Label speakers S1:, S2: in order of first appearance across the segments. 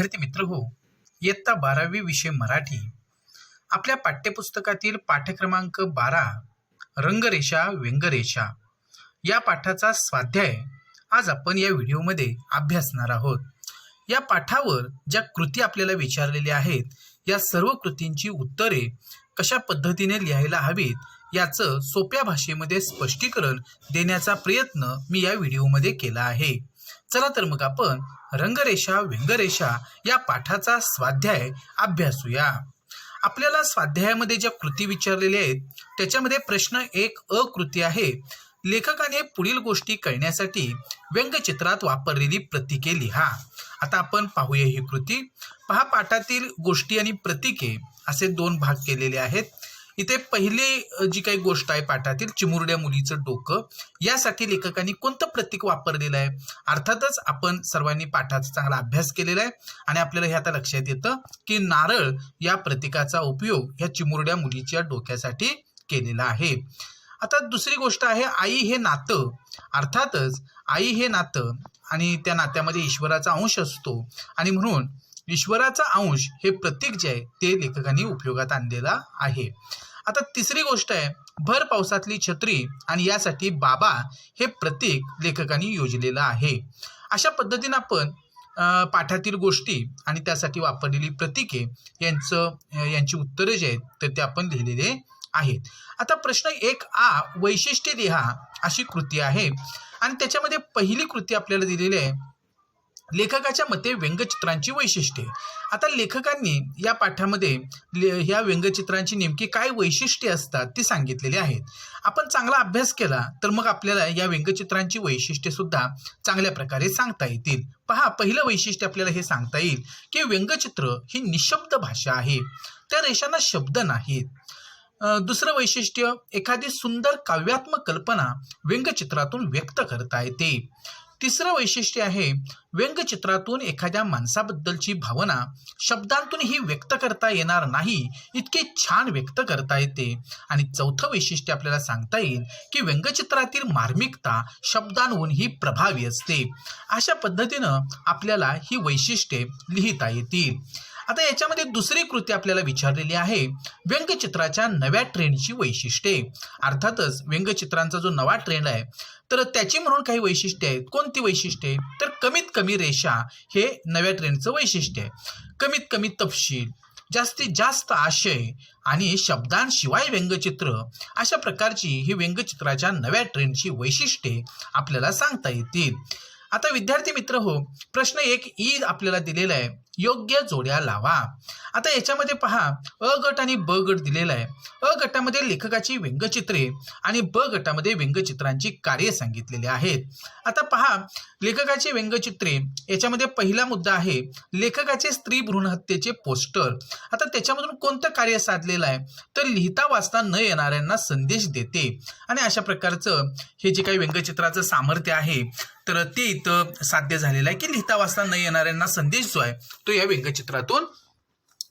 S1: विद्यार्थी मित्र हो इयत्ता बारावी विषय मराठी. आपल्या पाठ्यपुस्तकातील पाठ्यक्रमांक बारा रंगरेषा व्यंगरेषा. या पाठाचा स्वाध्याय आज आपण या व्हिडिओमध्ये अभ्यासणार आहोत. या पाठावर ज्या कृती आपल्याला विचारलेल्या आहेत या सर्व कृतींची उत्तरे कशा पद्धतीने लिहायला हवीत याचं सोप्या भाषेमध्ये स्पष्टीकरण देण्याचा प्रयत्न मी या व्हिडिओमध्ये केला आहे. चला तर मग आपण रंगरेषा व्यंगरेषा या पाठाचा स्वाध्याय अभ्यासूया. आपल्याला स्वाध्यायामध्ये ज्या कृती विचारलेल्या आहेत त्याच्यामध्ये प्रश्न एक अ कृती आहे. लेखकाने पुढील गोष्टी कळण्यासाठी व्यंगचित्रात वापरलेली प्रतीके लिहा. आता आपण पाहूया ही कृती. पहा पाठातील गोष्टी आणि प्रतीके असे दोन भाग केलेले आहेत. इथे पहिली जी काही गोष्ट आहे पाठातील चिमुरड्या मुलीचं डोकं यासाठी लेखकांनी कोणतं प्रतीक वापरलेलं आहे? अर्थातच आपण सर्वांनी पाठाचा चांगला अभ्यास केलेला आहे आणि आपल्याला हे आता लक्षात येतं की नारळ या प्रतीकाचा उपयोग ह्या चिमुरड्या मुलीच्या डोक्यासाठी केलेला आहे. आता दुसरी गोष्ट आहे आई हे नातं. अर्थातच आई हे नातं आणि त्या नात्यामध्ये ईश्वराचा अंश असतो आणि म्हणून ईश्वराचा अंश हे प्रतीक जे आहे ते लेखकांनी उपयोगात आणलेला आहे. आता तिसरी गोष्ट आहे भर पावसातली छत्री आणि यासाठी बाबा हे प्रतीक लेखकांनी योजलेलं आहे. अशा पद्धतीनं आपण पाठातील गोष्टी आणि त्यासाठी वापरलेली प्रतीके यांचं यांची उत्तरं जी आहेत तर ते आपण लिहिलेले आहेत. आता प्रश्न एक आ वैशिष्ट्ये लिहा अशी कृती आहे. आणि त्याच्यामध्ये पहिली कृती आपल्याला दिलेली आहे लेखकाच्या मते व्यंगचित्रांची वैशिष्ट्ये. आता लेखकांनी या पाठामध्ये ले- ह्या व्यंगचित्रांची नेमकी काय वैशिष्ट्ये असतात ती सांगितलेली आहेत. आपण चांगला अभ्यास केला तर मग आपल्याला या व्यंगचित्रांची वैशिष्ट्ये सुद्धा चांगल्या प्रकारे सांगता येतील. पहा पहिलं वैशिष्ट्य आपल्याला हे सांगता येईल की व्यंगचित्र ही निशब्द भाषा आहे. त्या रेषांना शब्द नाहीत. दुसरं वैशिष्ट्य एखादी सुंदर काव्यात्मक कल्पना व्यंगचित्रातून व्यक्त करता येते. तिसरं वैशिष्ट्य आहे व्यंगचित्रातून एखाद्या माणसाबद्दलची भावना शब्दांतूनही व्यक्त करता येणार नाही इतके छान व्यक्त करता येते. आणि चौथं वैशिष्ट्य आपल्याला सांगता येईल की व्यंगचित्रातील मार्मिकता शब्दांहूनही प्रभावी असते. अशा पद्धतीनं आपल्याला ही वैशिष्ट्ये लिहिता येतील. आता याच्यामध्ये दुसरी कृती आपल्याला विचारलेली आहे व्यंगचित्राच्या नव्या ट्रेंडची वैशिष्ट्ये. अर्थातच व्यंगचित्रांचा जो नवा ट्रेंड आहे तर त्याची म्हणून काही वैशिष्ट्ये आहेत. कोणती वैशिष्ट्ये? तर कमीत कमी रेषा हे नव्या ट्रेंडचं वैशिष्ट्य आहे. कमीत कमी तपशील जास्तीत जास्त आशय आणि शब्दांशिवाय व्यंगचित्र अशा प्रकारची ही व्यंगचित्राच्या नव्या ट्रेंडची वैशिष्ट्ये आपल्याला सांगता येतील. आता विद्यार्थी मित्र हो प्रश्न एक ई आपल्याला दिलेला आहे. योग्य जोड्या लावा. आता याच्यामध्ये पहा अ गट आणि ब गट दिलेला आहे. अ गटामध्ये लेखकाची व्यंगचित्रे आणि ब गटामध्ये व्यंगचित्रांची कार्य सांगितलेली आहेत. आता पहा लेखकाचे व्यंगचित्रे याच्यामध्ये पहिला मुद्दा आहे लेखकाचे स्त्री भ्रूण हत्येचे पोस्टर. आता त्याच्यामधून कोणतं कार्य साधलेलं आहे? तर लिहिता वाचता न येणाऱ्यांना संदेश देते. आणि अशा प्रकारचं हे जे काही व्यंगचित्राचं सामर्थ्य आहे तर ते इथं साध्य झालेलं आहे की लिहिता वाचता न येणाऱ्यांना संदेश जो आहे तो या व्यंगचित्रातून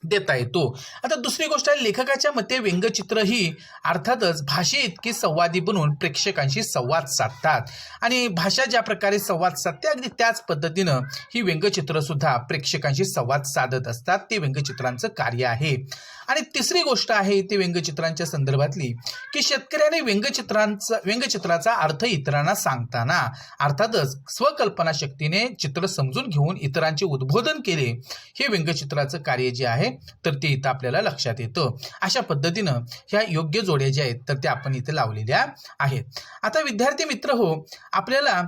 S1: देता येतो. आता दुसरी गोष्ट आहे लेखकाच्या मते व्यंगचित्र ही अर्थातच भाषे इतकी संवादी बनवून प्रेक्षकांशी संवाद साधतात. आणि भाषा ज्या प्रकारे संवाद साधते अगदी त्याच पद्धतीनं ही व्यंगचित्र सुद्धा प्रेक्षकांशी संवाद साधत असतात. ते व्यंगचित्रांचं कार्य आहे. आणि तिसरी गोष्ट आहे ते व्यंगचित्रांच्या संदर्भातली की शेतकऱ्याने व्यंगचित्रांचा व्यंगचित्राचा अर्थ इतरांना सांगताना अर्थातच स्वकल्पना शक्तीने चित्र समजून घेऊन इतरांचे उद्बोधन केले हे व्यंगचित्राचं कार्य जे आहे तर ते इथं आपल्याला लक्षात येतं. अशा पद्धतीनं ह्या योग्य जोड्या ज्या आहेत तर त्या आपण इथे लावलेल्या आहेत. आता विद्यार्थी मित्र हो आपल्याला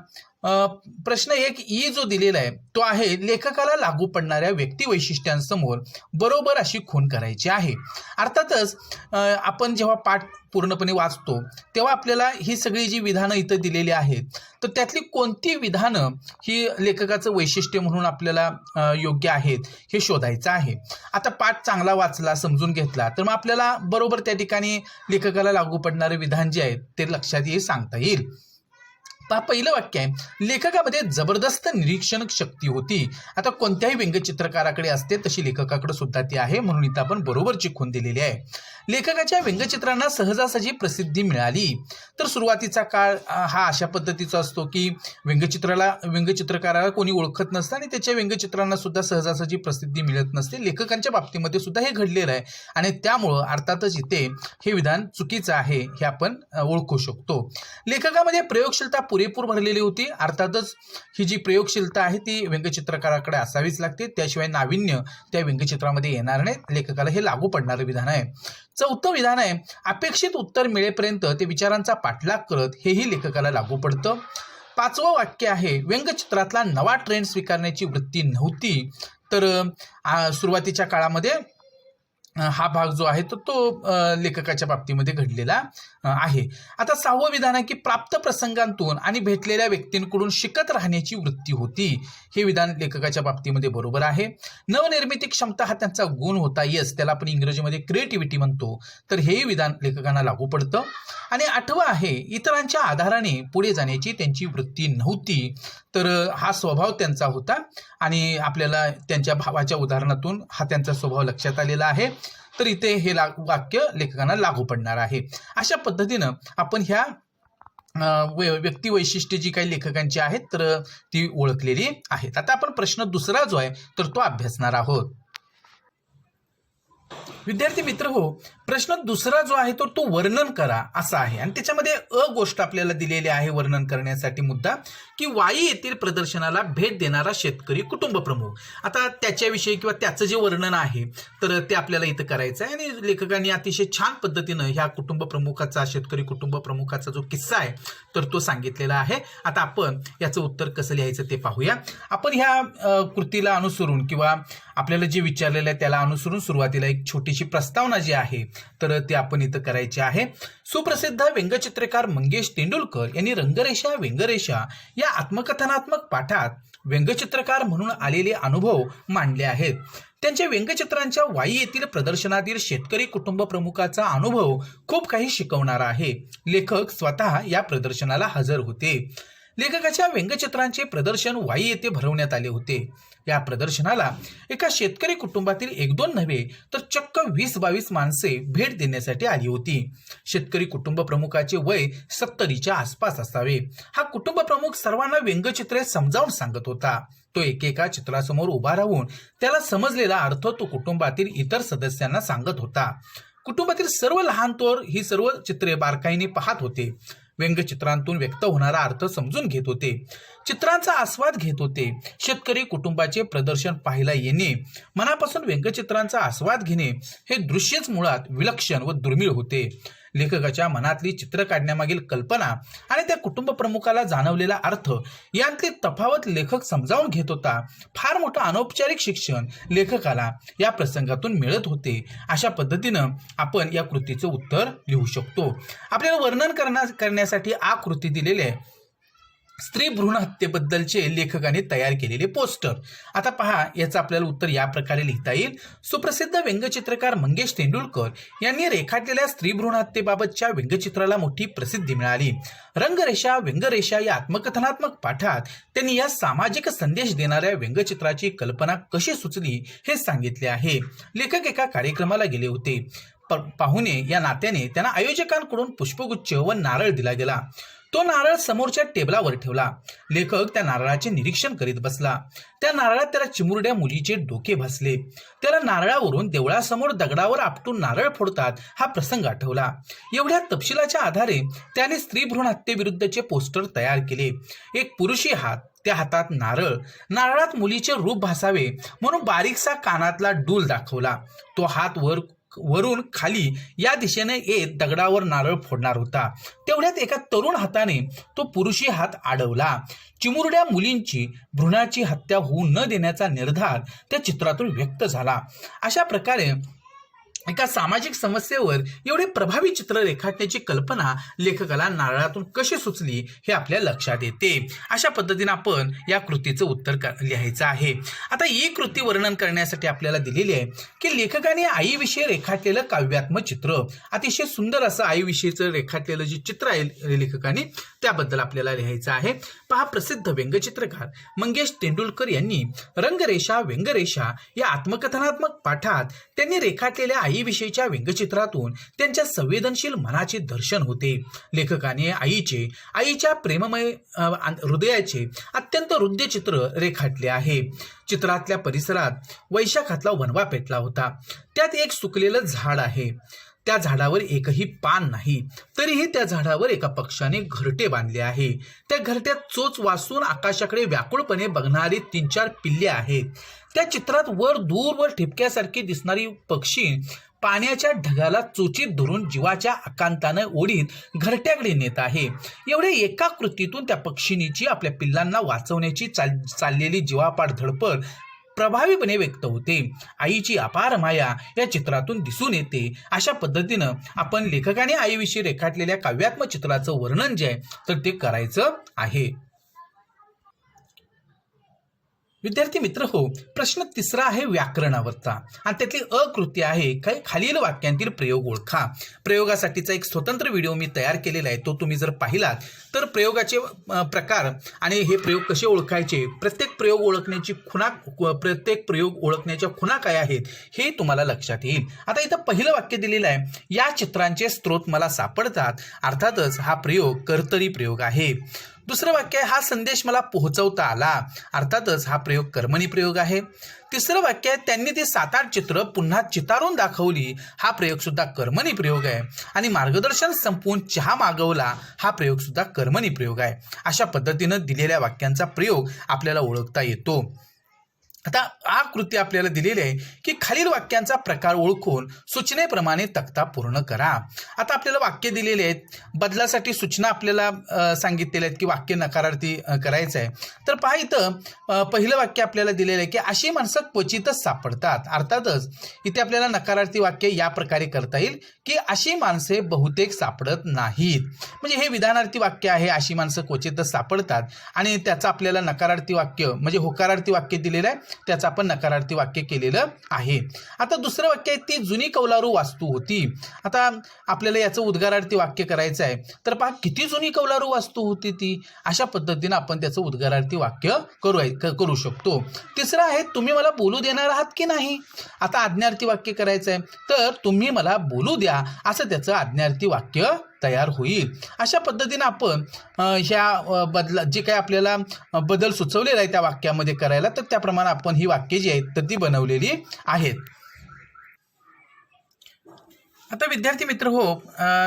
S1: प्रश्न एक ई जो दिलेला आहे तो आहे लेखकाला लागू पडणाऱ्या व्यक्ती वैशिष्ट्यांसमोर बरोबर अशी खून करायची आहे. अर्थातच आपण जेव्हा पाठ पूर्णपणे वाचतो तेव्हा आपल्याला ही सगळी जी विधानं इथं दिलेली आहेत तर त्यातली कोणती विधानं ही लेखकाचं वैशिष्ट्य म्हणून आपल्याला योग्य आहेत हे शोधायचं आहे. आता पाठ चांगला वाचला समजून घेतला तर मग आपल्याला बरोबर त्या ठिकाणी लेखकाला लागू पडणारे विधान जे आहेत ते लक्षात येईल सांगता येईल. पहिलं वाक्य आहे. लेखकामध्ये जबरदस्त निरीक्षण शक्ती होती. आता कोणत्याही व्यंगचित्रकाराकडे असते तशी लेखकाकडे सुद्धा ती आहे म्हणून इथं आपण बरोबर चिखून दिलेली आहे. लेखकाच्या व्यंगचित्रांना सहजासहजी प्रसिद्धी मिळाली. तर सुरुवातीचा काळ हा अशा पद्धतीचा असतो की व्यंगचित्राला व्यंगचित्रकाराला कोणी ओळखत नसतं आणि त्याच्या व्यंगचित्रांना सुद्धा सहजासहजी प्रसिद्धी मिळत नसते. लेखकांच्या बाबतीमध्ये सुद्धा हे घडलेलं आहे आणि त्यामुळं अर्थातच इथे हे विधान चुकीचं आहे हे आपण ओळखू शकतो. लेखकामध्ये प्रयोगशीलता पुरेपूर भरलेली होती. अर्थातच ही जी प्रयोगशीलता आहे ती व्यंगचित्रकाराकडे असावीच लागते. त्याशिवाय नाविन्य त्या व्यंगचित्रामध्ये येणार नाही. लेखकाला हे लागू पडणारं विधान आहे. चौथं विधान आहे अपेक्षित उत्तर मिळेपर्यंत ते विचारांचा पाठलाग करत हेही लेखकाला लागू पडतं. पाचवं वाक्य आहे व्यंगचित्रातला नवा ट्रेंड स्वीकारण्याची वृत्ती नव्हती. तर सुरुवातीच्या काळामध्ये हा भाग जो आहे तो तो लेखकाच्या बाबतीमध्ये घडलेला. आहे. आता सहावं विधान आहे की प्राप्त प्रसंगांतून आणि भेटलेल्या व्यक्तींकडून शिकत राहण्याची वृत्ती होती. हे विधान लेखकाच्या बाबतीमध्ये बरोबर आहे. नवनिर्मिती क्षमता हा त्यांचा गुण होता येस त्याला आपण इंग्रजीमध्ये क्रिएटिव्हिटी म्हणतो. तर हेही विधान लेखकांना लागू पडतं. आणि आठवं आहे इतरांच्या आधाराने पुढे जाण्याची त्यांची वृत्ती नव्हती. तर हा स्वभाव त्यांचा होता. आणि आपल्याला त्यांच्या भावाच्या उदाहरणातून हा त्यांचा स्वभाव लक्षात आलेला आहे. तर इथे हे वाक्य लेखकांना लागू पडणार आहे. अशा पद्धतीनं आपण ह्या व्यक्ती वैशिष्ट्ये जी काही लेखकांची आहेत तर ती ओळखलेली आहेत. आता आपण प्रश्न दुसरा जो आहे तर तो अभ्यासणार आहोत. विद्यार्थी मित्र हो प्रश्न दुसरा जो आहे तो तो वर्णन करा असा आहे. आणि त्याच्यामध्ये अ गोष्ट आपल्याला दिलेली आहे वर्णन करण्यासाठी मुद्दा की वाई येथील प्रदर्शनाला भेट देणारा शेतकरी कुटुंब प्रमुख. आता त्याच्याविषयी किंवा त्याचं जे वर्णन आहे तर ते आपल्याला इथं करायचं आहे. आणि लेखकांनी अतिशय छान पद्धतीनं ह्या कुटुंब प्रमुखाचा शेतकरी कुटुंब प्रमुखाचा जो किस्सा आहे तर तो सांगितलेला आहे. आता आपण याचं उत्तर कसं लिहायचं ते पाहूया. आपण ह्या कृतीला अनुसरून किंवा आपल्याला जे विचारलेलं आहे त्याला अनुसरून सुरुवातीला एक छोटी छोटीशी प्रस्तावना जी आहे तर ती आपण इथं करायची आहे. सुप्रसिद्ध व्यंगचित्रकार मंगेश तेंडुलकर यांनी रंगरेषा व्यंगरेषा या आत्मकथनात्मक पाठात व्यंगचित्रकार म्हणून आलेले अनुभव मांडले आहेत. त्यांच्या व्यंगचित्रांच्या वाई येथील प्रदर्शनातील शेतकरी कुटुंब प्रमुखाचा अनुभव खूप काही शिकवणारा आहे. लेखक स्वतः या प्रदर्शनाला हजर होते. लेखकाच्या व्यंगचित्रांचे प्रदर्शन वाई येथे भरवण्यात आले होते. या प्रदर्शनाला एका शेतकरी कुटुंबातील एक दोन नव्हे तर चक्क वीस बावीस माणसे भेट देण्यासाठी आली होती. शेतकरी कुटुंब प्रमुखाचे वय सत्तरीच्या आसपास असावे. हा कुटुंब प्रमुख सर्वांना व्यंगचित्रे समजावून सांगत होता. तो एकेका चित्रासमोर उभा राहून त्याला समजलेला अर्थ तो कुटुंबातील इतर सदस्यांना सांगत होता. कुटुंबातील सर्व लहान तोर ही सर्व चित्रे बारकाईने पाहत होते. व्यंगचित्रांतून व्यक्त होणारा अर्थ समजून घेत होते. चित्रांचा आस्वाद घेत होते. शेतकरी कुटुंबाचे प्रदर्शन पाहायला येणे मनापासून व्यंगचित्रांचा आस्वाद घेणे हे दृश्यच मुळात विलक्षण व दुर्मिळ होते. लेखकाच्या मनातली चित्र काढण्यामागील कल्पना आणि त्या कुटुंब प्रमुखाला जाणवलेला अर्थ यातली तफावत लेखक समजावून घेत होता. फार मोठं अनौपचारिक शिक्षण लेखकाला या प्रसंगातून मिळत होते. अशा पद्धतीनं आपण या कृतीचं उत्तर लिहू शकतो. आपल्याला वर्णन करण्या करण्यासाठी आकृती दिलेली आहे. स्त्री भ्रूण हत्येबद्दलचे लेखकाने तयार केलेले पोस्टर. आता पहा याचं आपल्याला उत्तर या प्रकारे लिहिता येईल. सुप्रसिद्ध व्यंगचित्रकार मंगेश तेंडुलकर यांनी रेखाटलेल्या स्त्री भ्रूण हत्येबाबतच्या व्यंगचित्राला मोठी प्रसिद्धी मिळाली. रंगरेषा व्यंगरेषा या आत्मकथनात्मक पाठात त्यांनी या सामाजिक संदेश देणाऱ्या व्यंगचित्राची कल्पना कशी सुचली हे सांगितले आहे. लेखक एका कार्यक्रमाला गेले होते. प- पाहुणे या नात्याने त्यांना आयोजकांकडून पुष्पगुच्छ व नारळ दिला गेला. तो नारळ समोरच्या टेबलावर ठेवला. लेखक त्या नारळाचे निरीक्षण करीत बसला. त्या नारळात त्याला चिमुरड्या मुलीचे डोके भासले. त्याला नारळावरून देवळासमोर दगडावर आपटून नारळ फोडतात हा प्रसंग आठवला. एवढ्या तपशिलाच्या आधारे त्याने स्त्री भ्रूण हत्येविरुद्धचे पोस्टर तयार केले. एक पुरुषी हात त्या हातात नारळ. नारळात मुलीचे रूप भासावे म्हणून बारीकसा कानातला डूल दाखवला. तो हात वर वरून खाली या दिशेने येत दगडावर नारळ फोडणार होता. तेवढ्यात एका तरुण हाताने तो पुरुषी हात अडवला चिमुरड्या मुलींची भ्रूणाची हत्या होऊ न देण्याचा निर्धार त्या चित्रातून व्यक्त झाला. अशा प्रकारे एका सामाजिक समस्येवर एवढे प्रभावी चित्र रेखाटण्याची कल्पना लेखकाला नारळातून कशी सुचली हे आपल्या लक्षात येते. अशा पद्धतीने आपण या कृतीचं उत्तर लिहायचं आहे. आता ही कृती वर्णन करण्यासाठी आपल्याला दिलेली आहे की लेखकाने आईविषयी रेखाटलेलं काव्यात्मक चित्र अतिशय सुंदर असं आईविषयीचं रेखाटलेलं जे चित्र आहे लेखकाने त्याबद्दल आपल्याला लिहायचं आहे. पहा प्रसिद्ध व्यंगचित्रकार मंगेश तेंडुलकर यांनी रंगरेषा व्यंगरेषा या आत्मकथनात्मक पाठात त्यांनी रेखाटलेल्या आईविषयीच्या व्यंगचित्रातून त्यांच्या संवेदनशील मनाचे दर्शन होते. लेखकाने आईचे आईच्या प्रेममय हृदयाचे अत्यंत हृदय चित्र रेखाटले आहे. चित्रातल्या परिसरात वैशाखातला वनवा पेटला होता. त्यात एक सुकलेलं झाड आहे. त्या झाडावर एकही पान नाही. तरीही त्या झाडावर एका पक्षाने घरटे बांधले आहे. त्या घरट्यात चोच वासून आकाशाकडे व्याकुळपणे बघणारी तीन चार पिल्ले आहेत. त्या चित्रात वर दूरवर ठिपक्यासारखी दिसणारी पक्षी पाण्याच्या ढगाला चोचीत धरून जीवाच्या आकांतानं ओढीत घरट्याकडे नेत आहे. एवढ्या एका कृतीतून त्या पक्षिणीची आपल्या पिल्लांना वाचवण्याची चाल चाललेली जीवापाड धडपड प्रभावीपणे व्यक्त होते. आईची अपार माया या चित्रातून दिसून येते. अशा पद्धतीनं आपण लेखकाने आईविषयी रेखाटलेल्या काव्यात्मक चित्राचं वर्णन जे आहे तर ते करायचं आहे. विद्यार्थी मित्र हो प्रश्न तिसरा आहे व्याकरणावरचा. आणि त्यातली अकृती आहे काही खालील वाक्यांतील प्रयोग ओळखा. प्रयोगासाठीचा एक स्वतंत्र व्हिडिओ मी तयार केलेला आहे तो तुम्ही जर पाहिलात तर प्रयोगाचे प्रकार आणि हे प्रयोग कसे ओळखायचे प्रत्येक प्रयोग ओळखण्याची खुणा प्रत्येक प्रयोग ओळखण्याच्या खुणा काय आहेत हे तुम्हाला लक्षात येईल. आता इथं पहिलं वाक्य दिलेलं आहे या चित्रांचे स्रोत मला सापडतात. अर्थातच हा प्रयोग कर्तरी प्रयोग आहे. दुसरं वाक्य आहे हा संदेश मला पोहोचवता आला. अर्थातच हा प्रयोग कर्मणी प्रयोग आहे. तिसरं वाक्य आहे त्यांनी ती सात आठ चित्र पुन्हा चितारून दाखवली. हा प्रयोग सुद्धा कर्मणी प्रयोग आहे. आणि मार्गदर्शन संपवून चहा मागवला हा प्रयोग सुद्धा कर्मणी प्रयोग आहे. अशा पद्धतीनं दिलेल्या वाक्यांचा प्रयोग आपल्याला ओळखता येतो. आता आ कृती आपल्याला दिलेली आहे की खालील वाक्यांचा प्रकार ओळखून सूचनेप्रमाणे तक्ता पूर्ण करा. आता आपल्याला वाक्य दिलेले आहेत. बदलासाठी सूचना आपल्याला सांगितलेल्या आहेत की वाक्य नकारार्थी करायचं आहे. तर पहा इथं पहिलं वाक्य आपल्याला दिलेलं आहे की अशी माणसं क्वचितच सापडतात. अर्थातच इथे आपल्याला नकारार्थी वाक्य या प्रकारे करता येईल की अशी माणसे बहुतेक सापडत नाहीत. म्हणजे हे विधानार्थी वाक्य आहे अशी माणसं क्वचितच सापडतात. आणि त्याचं आपल्याला नकारार्थी वाक्य म्हणजे होकारार्थी वाक्य दिलेलं आहे. त्याचं आपण नकारार्थी वाक्य केलेलं आहे. आता दुसरं वाक्य आहे ती जुनी कौलारू वास्तू होती. आता आपल्याला याचं उद्गारार्थी वाक्य करायचं आहे. तर पहा किती जुनी कौलारू वास्तू होती ती? अशा पद्धतीनं आपण त्याचं उद्गारार्थी वाक्य करू करू शकतो. तिसरं आहे तुम्ही मला बोलू देणार आहात की नाही? आता आज्ञार्थी वाक्य करायचं आहे. तर तुम्ही मला बोलू द्या असं त्याचं आज्ञार्थी वाक्य तयार होईल. अशा पद्धतीनं आपण ह्या बदला जे काही आपल्याला बदल सुचवलेला आहे त्या वाक्यामध्ये करायला तर त्याप्रमाणे आपण ही वाक्य जी आहेत तर ती बनवलेली आहेत. आता विद्यार्थी मित्र हो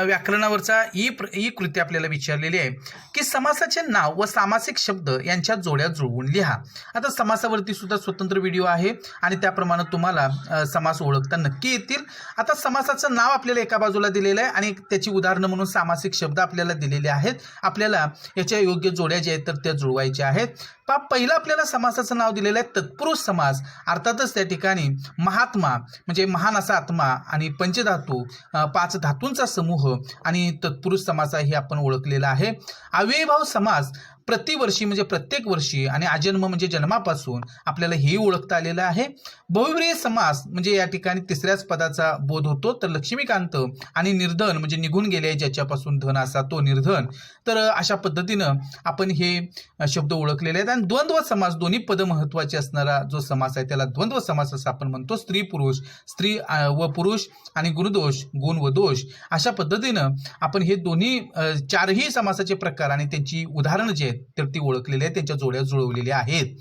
S1: व्याकरणावरचा ई प्र ई कृती आपल्याला विचारलेली आहे की समासाचे नाव व सामासिक शब्द यांच्या जोड्या जुळवून लिहा. आता समासावरती सुद्धा स्वतंत्र व्हिडिओ आहे आणि त्याप्रमाणे तुम्हाला समास ओळखता नक्की येतील. आता समासाचं नाव आपल्याला एका बाजूला दिलेलं आहे आणि त्याची उदाहरणं म्हणून सामासिक शब्द आपल्याला दिलेले आहेत. आपल्याला याच्या योग्य जोड्या ज्या आहेत तर त्या जुळवायच्या आहेत. पा पहिलं आपल्याला समासाचं नाव दिलेलं आहे तत्पुरुष समास. अर्थातच त्या ठिकाणी महात्मा म्हणजे महान असा आत्मा आणि पंचधातू पाच धातूंचा समूह आणि तत्पुरुष समास हे आपण ओळखलेला आहे. अव्ययभाव समास प्रतिवर्षी म्हणजे प्रत्येक वर्षी आणि आजन्म म्हणजे जन्मापासून आपल्याला हेही ओळखता आलेलं आहे. बहुव्रीय समास म्हणजे या ठिकाणी तिसऱ्याच पदाचा बोध होतो. तर लक्ष्मीकांत आणि निर्धन म्हणजे निघून गेले ज्याच्यापासून धन असा तो निर्धन. तर अशा पद्धतीनं आपण हे शब्द ओळखलेले आहेत. आणि द्वंद्व समास दोन्ही पद महत्त्वाचे असणारा जो समास आहे त्याला द्वंद्व समास असं आपण म्हणतो. स्त्री पुरुष स्त्री व पुरुष आणि गुणदोष गुण व दोष. अशा पद्धतीनं आपण हे दोन्ही चारही समासाचे प्रकार आणि त्यांची उदाहरणं जे आहेत तर ती ओळखलेली आहे त्यांच्या जोड्या जुळवलेल्या आहेत.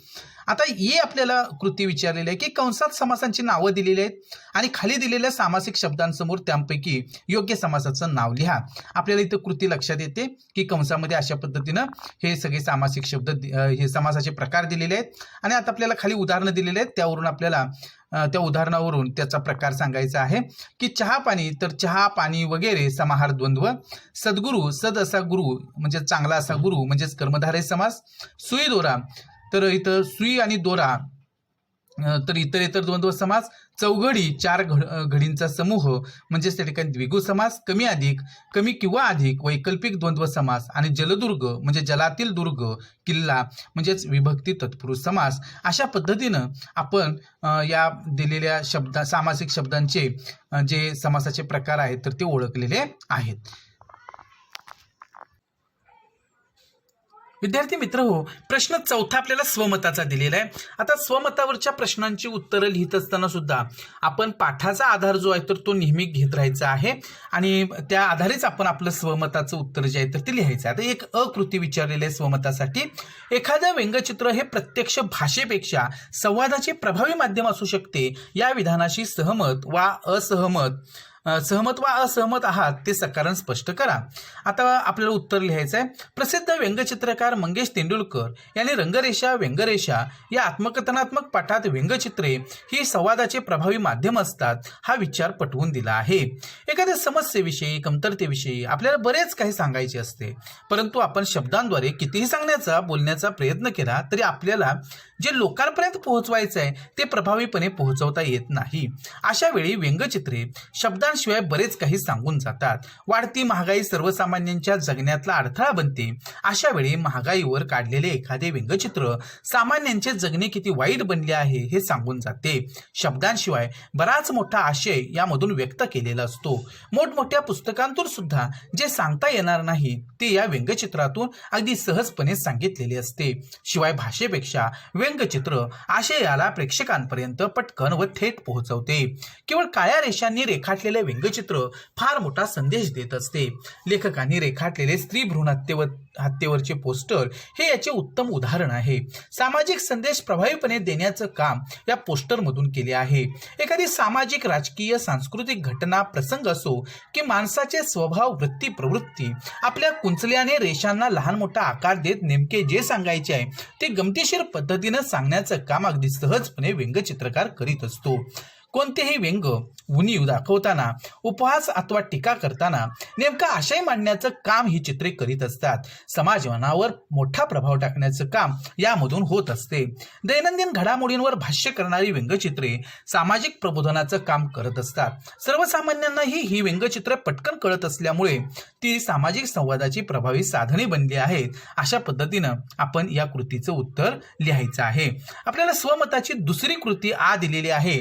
S1: आता ही आपल्याला कृती विचारलेली आहे की कंसात समासांची नावं दिलेली आहेत आणि खाली दिलेल्या सामासिक शब्दांसमोर त्यांपैकी योग्य समासाचं नाव लिहा. आपल्याला इथं कृती लक्षात येते की कंसामध्ये अशा पद्धतीनं हे सगळे सामासिक शब्द हे समासाचे प्रकार दिलेले आहेत. आणि आता आपल्याला खाली उदाहरणं दिलेली आहेत. त्यावरून आपल्याला त्या उदाहरणावरून त्याचा प्रकार सांगायचा आहे की चहा पाणी तर चहा पाणी वगैरे समाहार द्वंद्व. सद्गुरू सद असा गुरु म्हणजे चांगला असा गुरु म्हणजेच कर्मधारे समास. सुई दोरा तर इथं सुई आणि दोरा तर इतर इतर द्वंद्व समास चौघडी चार घड घडींचा समूह म्हणजेच त्या ठिकाणी द्विगु समास कमी अधिक कमी किंवा अधिक वैकल्पिक द्वंद्व समास आणि जलदुर्ग म्हणजे जलातील दुर्ग किल्ला म्हणजेच विभक्ती तत्पुरुष समास. अशा पद्धतीनं आपण या दिलेल्या शब्द सामासिक शब्दांचे जे समासाचे प्रकार आहेत तर ते ओळखलेले आहेत. विद्यार्थी मित्र हो प्रश्न चौथा आपल्याला स्वमताचा दिलेला आहे. आता स्वमतावरच्या प्रश्नांची उत्तरं लिहित असताना सुद्धा आपण पाठाचा आधार जो आहे तर तो नेहमी घेत राहायचा आहे. आणि त्या आधारेच आपण आपलं स्वमताचं उत्तर जे आहे तर ते लिहायचं आहे. आता एक अकृती विचारलेली आहे स्वमतासाठी. एखादं व्यंगचित्र हे प्रत्यक्ष भाषेपेक्षा संवादाचे प्रभावी माध्यम असू शकते. या विधानाशी सहमत वा असहमत सहमत वा असहमत आहात ते सकारण स्पष्ट करा. आता आपल्याला उत्तर लिहायचं आहे प्रसिद्ध व्यंगचित्रकार मंगेश तेंडुलकर यांनी रंगरेषा व्यंगरेषा या आत्मकथनात्मक पाठात व्यंगचित्रे ही संवादाचे प्रभावी माध्यम असतात हा विचार पटवून दिला आहे. एखाद्या समस्येविषयी कमतरतेविषयी आपल्याला बरेच काही सांगायचे असते. परंतु आपण शब्दांद्वारे कितीही सांगण्याचा बोलण्याचा प्रयत्न केला तरी आपल्याला जे लोकांपर्यंत पोहोचवायचं आहे ते प्रभावीपणे पोहोचवता येत नाही. अशा वेळी व्यंगचित्रे शब्दांशिवाय बरेच काही सांगून जातात. वाढती महागाई सर्वसामान्यांच्या जगण्यातला अडथळा बनते. अशा वेळी महागाईवर काढलेले एखादे व्यंगचित्र सामान्यांचे जगणे किती वाईट बनले आहे हे सांगून जाते. शब्दांशिवाय बराच मोठा आशय यामधून व्यक्त केलेला असतो. मोठमोठ्या पुस्तकांतून सुद्धा जे सांगता येणार नाही ते या व्यंगचित्रातून अगदी सहजपणे सांगितलेले असते. शिवाय भाषेपेक्षा व्यंगचित्र आशयाला प्रेक्षकांपर्यंत पटकन व थेट पोहोचवते. केवळ काळ्या रेषांनी रेखाटलेले व्यंगचित्र फार मोठा संदेश देत असते. लेखकांनी रेखाटलेले स्त्री भ्रूण हत्येवरचे पोस्टर हे याचे उत्तम उदाहरण आहे. सामाजिक संदेश प्रभावीपणे देण्याचं काम या पोस्टरमधून केले आहे. एखादी सामाजिक राजकीय सांस्कृतिक घटना प्रसंग असो की माणसाचे स्वभाव वृत्ती प्रवृत्ती आपल्या कुंचल्याने रेषांना लहान मोठा आकार देत नेमके जे सांगायचे आहे ते गमतीशीर पद्धतीनं सांगण्याचं काम अगदी सहजपणे व्यंगचित्रकार करीत असतो. कोणतेही व्यंग उणीव दाखवताना उपहास अथवा टीका करताना नेमका आशय मांडण्याचं काम ही चित्रे करीत असतात. समाजमनावर मोठा प्रभाव टाकण्याचं काम यामधून होत असते. दैनंदिन घडामोडींवर भाष्य करणारी व्यंगचित्रे सामाजिक प्रबोधनाचं काम करत असतात. सर्वसामान्यांनाही ही व्यंगचित्रे पटकन कळत असल्यामुळे ती सामाजिक संवादाची प्रभावी साधने बनली आहेत अशा पद्धतीनं आपण या कृतीचं उत्तर लिहायचं आहे. आपल्याला स्वमताची दुसरी कृती आ दिलेली आहे.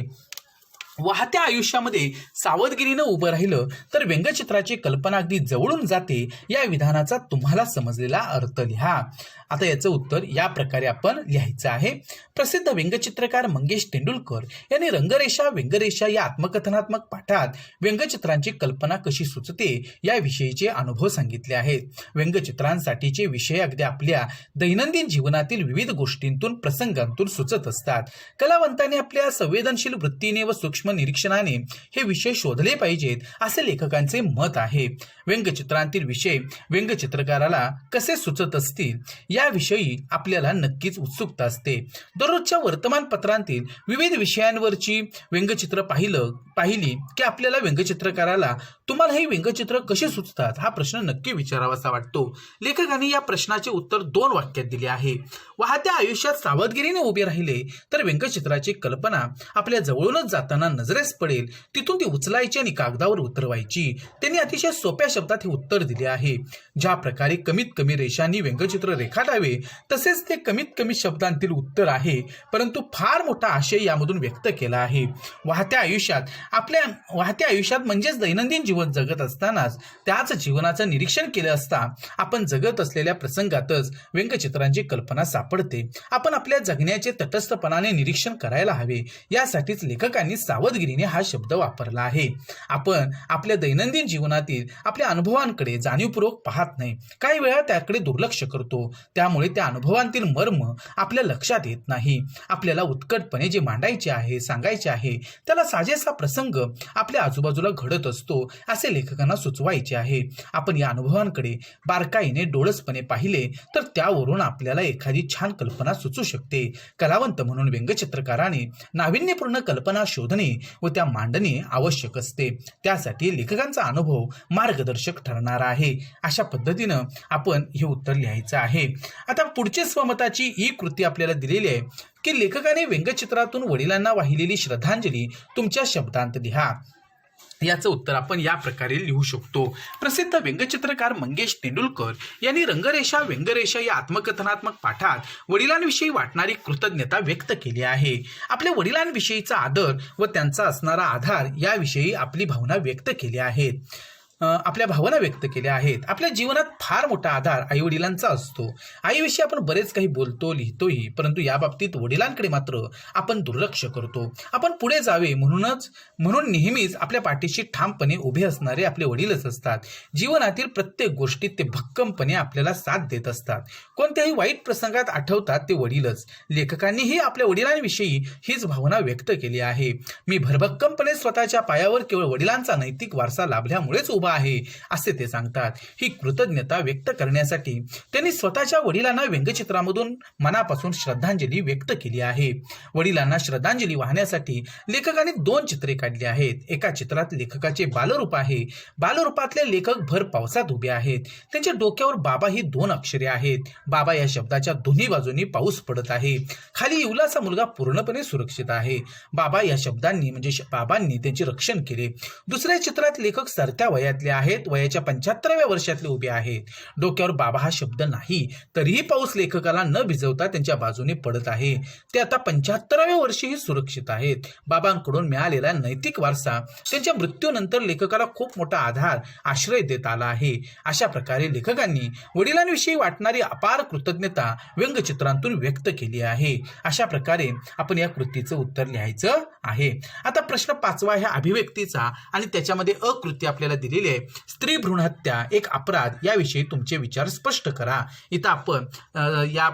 S1: वाहत्या आयुष्यामध्ये सावधगिरीनं उभं राहिलं तर व्यंगचित्राची कल्पना अगदी जवळून जाते या विधानाचा तुम्हाला समजलेला अर्थ लिहा. आता याचं उत्तर या प्रकारे आपण लिहायचं आहे. प्रसिद्ध व्यंगचित्रकार मंगेश तेंडुलकर यांनी रंगरेषा व्यंगरेषा या आत्मकथनात्मक पाठात व्यंगचित्रांची कल्पना कशी सुचते याविषयीचे अनुभव सांगितले आहेत. व्यंगचित्रांसाठीचे विषय अगदी आपल्या दैनंदिन जीवनातील विविध गोष्टींतून प्रसंगांतून सुचत असतात. कलावंतांनी आपल्या संवेदनशील वृत्तीने व सूक्ष्म निरीक्षणाने हे विषय शोधले पाहिजेत असे लेखकांचे मत आहे. व्यंगचित्रांतील विषय व्यंगचित्रकाराला कसे सुचत असतील याविषयी आपल्याला नक्कीच उत्सुकता असते. दररोजच्या वर्तमानपत्रांतील विविध विषयांवरची व्यंगचित्र पाहिलं पाहिली की आपल्याला व्यंगचित्रकाराला तुम्हाला हे व्यंगचित्र कसे सुचतात हा प्रश्न नक्की विचारावासा वाटतो. लेखकांनी या प्रश्नाचे उत्तर दोन वाक्यात दिले आहे. वाहत्या आयुष्यात सावधगिरीने उभे राहिले तर व्यंगचित्राची कल्पना आपल्या जवळूनच जाताना नजरेस पडेल तिथून ती उचलायची आणि कागदावर उतरवायची. त्यांनी अतिशय सोप्या शब्दात हे उत्तर दिले आहे. ज्या प्रकारे कमीत कमी रेषांनी व्यंगचित्र रेखाटावे तसेच ते कमीत कमी शब्दांतील उत्तर आहे परंतु फार मोठा आशय यामधून व्यक्त केला आहे. वाहत्या आयुष्यात आपल्या वाहत्या आयुष्यात म्हणजेच दैनंदिन जीवन जगत असतानाच त्याच जीवनाचं निरीक्षण केलं असता आपण जगत असलेल्या प्रसंगातच व्यंगचित्रांची कल्पना सापडते. आपण आपल्या जगण्याचे तटस्थपणाने निरीक्षण करायला हवे. यासाठीच लेखकांनी सावधगिरीने हा शब्द वापरला आहे. आपण आपल्या दैनंदिन जीवनातील आपल्या अनुभवांकडे जाणीवपूर्वक पाहत नाही. काही वेळा त्याकडे दुर्लक्ष करतो. त्यामुळे त्या अनुभवांतील मर्म आपल्या लक्षात येत नाही. आपल्याला उत्कटपणे जे मांडायचे आहे सांगायचे आहे त्याला साजेसा प्रसंग आपल्या आजूबाजूला घडत असतो. असे लेखकांना सुचवायचे आहे. आपण या अनुभवांकडे बारकाईने डोळसपणे पाहिले तर त्यावरून आपल्याला एखादी छान कल्पना सुचू शकते. कलावंत म्हणून व्यंगचित्रकाराने नाविन्यपूर्ण कल्पना शोधणे व त्या मांडणे आवश्यक असते. त्यासाठी लेखकांचा अनुभव मार्गदर्शक ठरणार आहे. अशा पद्धतीनं आपण हे उत्तर लिहायचं आहे. आता पुढची स्वमताची ही कृती आपल्याला दिलेली आहे की लेखकाने व्यंगचित्रातून वडिलांना वाहिलेली श्रद्धांजली तुमच्या शब्दांत लिहा. याचं उत्तर आपण या प्रकारे लिहू शकतो. प्रसिद्ध व्यंगचित्रकार मंगेश तेंडुलकर यांनी रंगरेषा व्यंगरेषा या आत्मकथनात्मक पाठात वडिलांविषयी वाटणारी कृतज्ञता व्यक्त केली आहे. आपल्या वडिलांविषयीचा आदर व त्यांचा असणारा आधार याविषयी आपली भावना व्यक्त केली आहे आपल्या भावना व्यक्त केल्या आहेत. आपल्या जीवनात फार मोठा आधार आईवडिलांचा असतो. आईविषयी आपण बरेच काही बोलतो लिहितोही परंतु या बाबतीत वडिलांकडे मात्र आपण दुर्लक्ष करतो. आपण पुढे जावे म्हणूनच म्हणून नेहमीच आपल्या पाठीशी ठामपणे उभे असणारे आपले वडीलच असतात. जीवनातील प्रत्येक गोष्टीत ते भक्कमपणे आपल्याला साथ देत असतात. कोणत्याही वाईट प्रसंगात आठवतात ते वडीलच. लेखकांनीही आपल्या वडिलांविषयी हीच भावना व्यक्त केली आहे. मी भरभक्कमपणे स्वतःच्या पायावर केवळ वडिलांचा नैतिक वारसा लाभल्यामुळेच उभा आहे असे ते सांगतात. ही कृतज्ञता व्यक्त करण्यासाठी त्यांनी स्वतःच्या वडिलांना व्यंगचित्रामधून मनापासून श्रद्धांजली व्यक्त केली आहे. वडिलांना श्रद्धांजली वाहण्यासाठी लेखकाने दोन चित्रे काढली आहेत. एका चित्रात लेखकाचे बालरूप आहे. बालरूपातले लेखक भर पावसात उभे आहेत. त्यांच्या डोक्यावर बाबा ही दोन अक्षरे आहेत. बाबा या शब्दाच्या दोन्ही बाजूनी पाऊस पडत आहे. खाली इवलाचा मुलगा पूर्णपणे सुरक्षित आहे. बाबा या शब्दांनी म्हणजे श- बाबांनी त्यांचे रक्षण केले. दुसऱ्या चित्रात लेखक सरत्या वयात वयातले आहेत वयाच्या पंच्याहत्तराव्या वर्षातले उभे आहेत. डोक्यावर बाबा हा शब्द नाही तरीही पाऊस लेखकाला न भिजवता त्यांच्या बाजूने पडत आहे. ते आता पंच्याहत्तराव्या वर्षीही सुरक्षित आहेत. बाबांकडून मिळालेला नैतिक वारसा त्यांच्या मृत्यूनंतर लेखकाला खूप मोठा आधार आश्रय देत आला आहे. अशा प्रकारे लेखकांनी वडिलांविषयी वाटणारी अपार कृतज्ञता व्यंगचित्रांतून व्यक्त केली आहे. अशा प्रकारे आपण या कृतीचं उत्तर लिहायचं आहे. आता प्रश्न पाचवा ह्या अभिव्यक्तीचा आणि त्याच्यामध्ये अकृती आपल्याला दिलेली आहे. स्त्री भ्रूणहत्या एक अपराध याविषयी तुमचे विचार स्पष्ट करा. इथं आपण या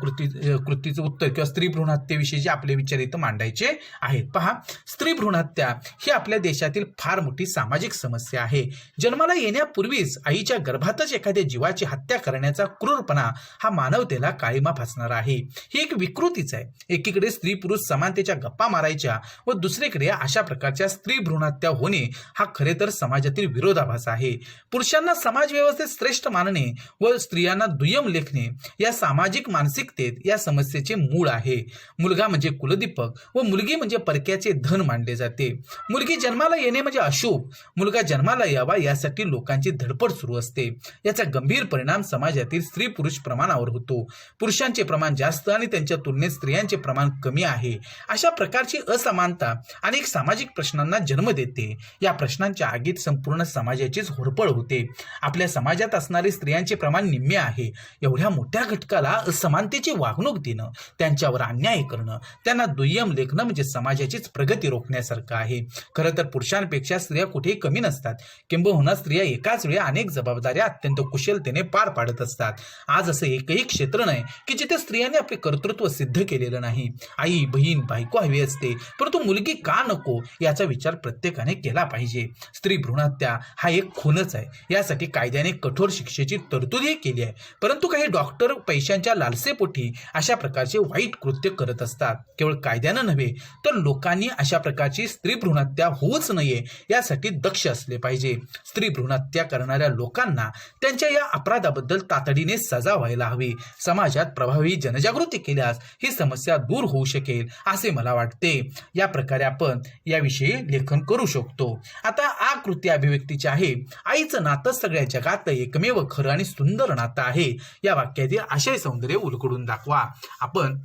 S1: कृती कृतीचं उत्तर किंवा स्त्री भ्रूणहत्येविषयी जे आपले विचार इथं मांडायचे आहेत. पहा स्त्री भ्रूणहत्या ही आपल्या देशातील फार मोठी सामाजिक समस्या आहे. जन्माला येण्यापूर्वीच आईच्या गर्भातच एखाद्या जीवाची हत्या करण्याचा क्रूरपणा हा मानवतेला काळीमा फासणारा आहे. ही एक विकृतीच आहे. एकीकडे स्त्री पुरुष समानतेच्या गप्पा मारायच्या व दुसरीकडे अशा प्रकारच्या स्त्री भ्रूणहत्या होणे हा खरे तर समाजातील विरोधाभास आहे. पुरुषांना समाज व्यवस्थेत श्रेष्ठ मानणे व स्त्रियांना दुय्यम लेखणे या सामाजिक मानसिकतेत या समस्येचे मूळ आहे. मुलगा म्हणजे कुलदीपक व मुलगी म्हणजे परक्याचे धन मानले जाते. मुलगी जन्माला येणे म्हणजे अशुभ मुलगा जन्माला यावा यासाठी लोकांची धडपड सुरू असते. याचा गंभीर परिणाम समाजातील स्त्री पुरुष प्रमाणावर होतो. पुरुषांचे प्रमाण जास्त आणि त्यांच्या तुलनेत स्त्रियांचे प्रमाण कमी आहे. अशा प्रकारची असमान असमानता अनेक सामाजिक प्रश्नांना जन्म देते. या प्रश्नांच्या आगीत संपूर्ण समाजाचीच होरपळ होते. आपल्या समाजात असणारे स्त्रियांचे प्रमाण निम्मे आहे. एवढ्या मोठ्या घटकाला असमानतेची वागणूक देणं त्यांच्यावर अन्याय करणं त्यांना दुय्यम लेखणं म्हणजे समाजाचीच प्रगती रोखण्यासारखं आहे. खरं तर पुरुषांपेक्षा स्त्रिया कुठेही कमी नसतात. किंबहुना स्त्रिया एकाच वेळी अनेक जबाबदाऱ्या अत्यंत कुशलतेने पार पाडत असतात. आज असं एकही क्षेत्र नाही की जिथे स्त्रियांनी आपले कर्तृत्व सिद्ध केलेलं नाही. आई बहीण बायको हवी असते. परंतु मुलगी का नको? याचा विचार प्रत्येकाने केला पाहिजे. स्त्री भ्रूणहत्या हा एक खूनच आहे. यासाठी कायद्याने कठोर शिक्षेची तरतूदही केली आहे. परंतु काही डॉक्टर पैशांच्या लालसेपोटी अशा प्रकारचे वाईट कृत्य करत असतात. केवळ कायद्यानं नव्हे तर लोकांनी अशा प्रकारची स्त्री भ्रूणहत्या होऊच नये यासाठी दक्ष असले पाहिजे. स्त्री भ्रूणहत्या करणाऱ्या लोकांना त्यांच्या या अपराधाबद्दल तातडीने सजा व्हायला हवी. समाजात प्रभावी जनजागृती केल्यास ही समस्या दूर होऊ शकेल असे मला वाटते. या या प्रकारे आपण याविषयी लेखन करू शकतो. आता आकृती अभिव्यक्तीची आहे आईचं नातं सगळ्या जगात एकमेव खरं आणि सुंदर नातं आहे. या वाक्यातील आशय सौंदर्य उलगडून दाखवा. आपण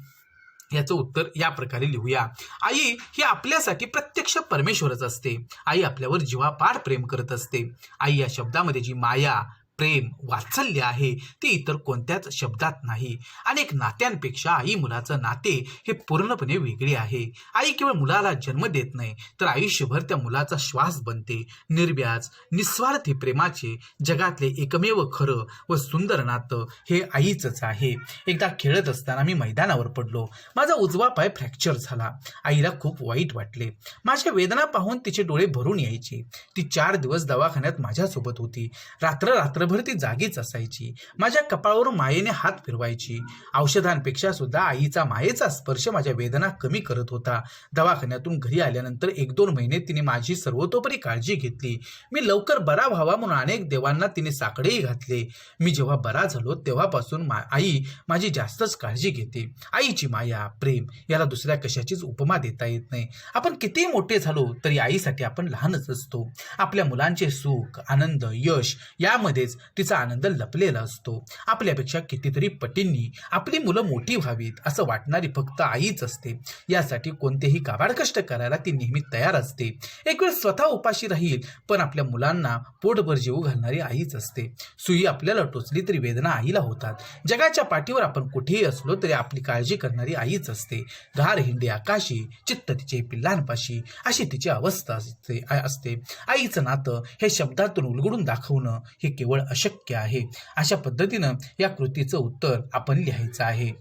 S1: याचं उत्तर या प्रकारे लिहूया. आई ही आपल्यासाठी प्रत्यक्ष परमेश्वरच असते. आई आपल्यावर जीवापाड प्रेम करत असते. आई या शब्दामध्ये जी माया प्रेम वात्सल्य आहे ते इतर कोणत्याच शब्दात नाही. अनेक नात्यांपेक्षा आई मुलाचं नाते हे पूर्णपणे वेगळे आहे. आई केवळ मुलाला जन्म देत नाही तर आयुष्यभर त्या मुलाचा श्वास बनते. निर्व्याज निस्वार्थी प्रेमाचे जगातले एकमेव खरं व सुंदर नातं हे आईचंच आहे. एकदा खेळत असताना मी मैदानावर पडलो. माझा उजवा पाय फ्रॅक्चर झाला. आईला खूप वाईट वाटले. माझ्या वेदना पाहून तिचे डोळे भरून यायचे. ती चार दिवस दवाखान्यात माझ्यासोबत होती. रात्र रात्रभर ती जागीच असायची. माझ्या कपाळावर मायेने हात फिरवायची. औषधांपेक्षा सुद्धा आईचा मायेचा स्पर्श माझ्या वेदना कमी करत होता. दवाखान्यातून घरी आल्यानंतर एक दोन महिने तिने माझी सर्वतोपरी काळजी घेतली. मी लवकर बरा व्हावा म्हणून अनेक देवांना तिने साकडेही घातले. मी जेव्हा बरा झालो तेव्हापासून मा आई माझी जास्तच काळजी घेते. आईची माया प्रेम याला दुसऱ्या कशाचीच उपमा देता येत नाही. आपण किती मोठे झालो तरी आईसाठी आपण लहानच असतो. आपल्या मुलांचे सुख आनंद यश यामध्येच तिचा आनंद लपलेला असतो. आपल्यापेक्षा कितीतरी पटींनी आपली मुलं मोठी व्हावीत असं वाटणारी फक्त आईच असते. यासाठी कोणतेही गाभाड कष्ट करायला ती नेहमी तयार असते. एक वेळ स्वतः उपाशी राहील पण आपल्या मुलांना पोटभर जीव घालणारी आईच असते. सुई आपल्याला टोचली तरी वेदना आईला होतात. जगाच्या पाठीवर आपण कुठेही असलो तरी आपली काळजी करणारी आईच असते. घार हिंडी आकाशी चित्त तिचे पिल्लांपाशी अशी तिची अवस्था असते असते. आईचं नातं हे शब्दातून उलगडून दाखवणं हे केवळ अशक्य आहे. अशा पद्धतीनं या कृतीचं उत्तर आपण लिहायचं आहे.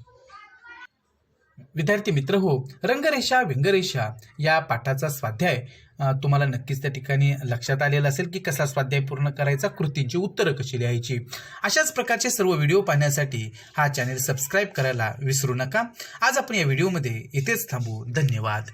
S1: विद्यार्थी मित्र हो रंगरेषा व्यंगरेषा या पाठाचा स्वाध्याय तुम्हाला नक्कीच त्या ठिकाणी लक्षात आलेला असेल की कसा स्वाध्याय पूर्ण करायचा कृतींची उत्तरं कशी लिहायची. अशाच प्रकारचे सर्व व्हिडिओ पाहण्यासाठी हा चॅनेल सबस्क्राईब करायला विसरू नका. आज आपण या व्हिडिओमध्ये इथेच थांबू. धन्यवाद.